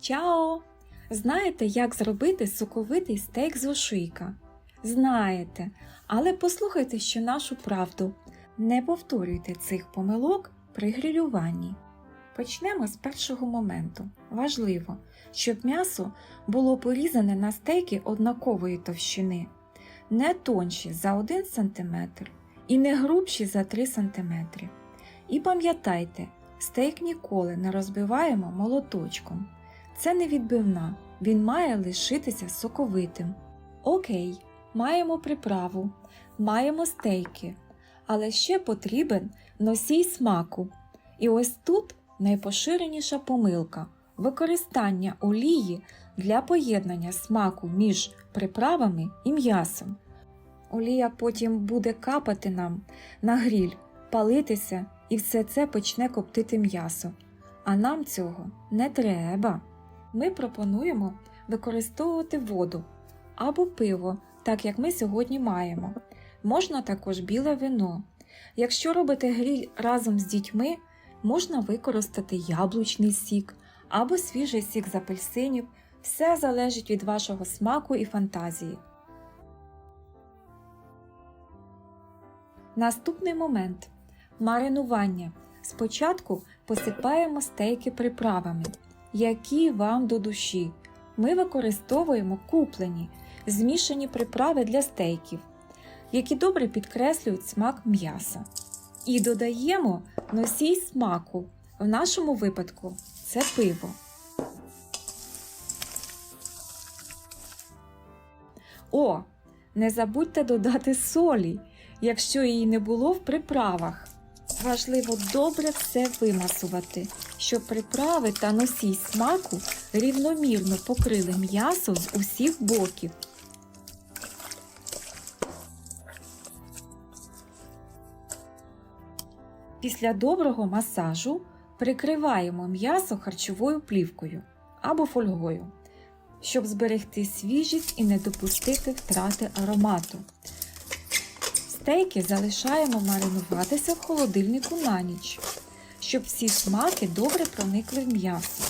Чао! Знаєте, як зробити соковитий стейк з ошийка? Знаєте, але послухайте ще нашу правду. Не повторюйте цих помилок при грилюванні. Почнемо з першого моменту. Важливо, щоб м'ясо було порізане на стейки однакової товщини, не тонші за 1 см і не грубші за 3 см. І пам'ятайте, стейк ніколи не розбиваємо молоточком. Це не відбивна, він має лишитися соковитим. Окей, маємо приправу, маємо стейки, але ще потрібен носій смаку. І ось тут найпоширеніша помилка використання олії для поєднання смаку між приправами і м'ясом. Олія потім буде капати нам на гріль, палитися, і все це почне коптити м'ясо. А нам цього не треба. Ми пропонуємо використовувати воду або пиво, так як ми сьогодні маємо. Можна також біле вино. Якщо робите гріль разом з дітьми, можна використати яблучний сік або свіжий сік з апельсинів. Все залежить від вашого смаку і фантазії. Наступний момент маринування. Спочатку посипаємо стейки приправами, які вам до душі. Ми використовуємо куплені, змішані приправи для стейків, які добре підкреслюють смак м'яса. І додаємо носій смаку. В нашому випадку це пиво. О, не забудьте додати солі, якщо її не було в приправах. Важливо добре все вимасувати, щоб приправи та носій смаку рівномірно покрили м'ясо з усіх боків. Після доброго масажу прикриваємо м'ясо харчовою плівкою або фольгою, щоб зберегти свіжість і не допустити втрати аромату. Стейки залишаємо маринуватися в холодильнику на ніч, щоб всі смаки добре проникли в м'ясо.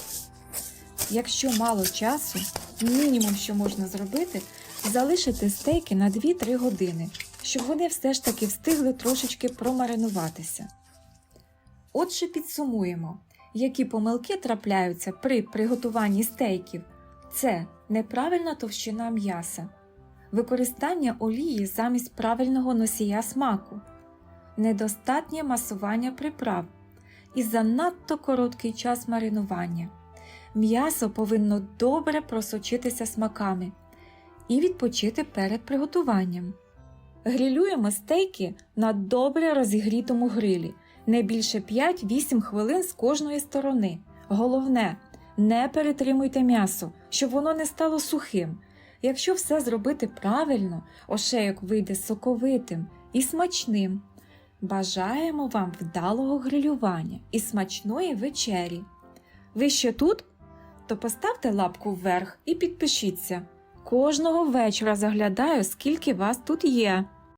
Якщо мало часу, мінімум, що можна зробити, залишити стейки на 2-3 години, щоб вони все ж таки встигли трошечки промаринуватися. Отже, підсумуємо, які помилки трапляються при приготуванні стейків. Це неправильна товщина м'яса, використання олії замість правильного носія смаку, недостатнє масування приправ і занадто короткий час маринування. М'ясо повинно добре просочитися смаками і відпочити перед приготуванням. Грилюємо стейки на добре розігрітому грилі не більше 5-8 хвилин з кожної сторони. Головне, не перетримуйте м'ясо, щоб воно не стало сухим. Якщо все зробити правильно, ошейок вийде соковитим і смачним. Бажаємо вам вдалого грилювання і смачної вечері. Ви ще тут? То поставте лапку вверх і підпишіться. Кожного вечора заглядаю, скільки вас тут є.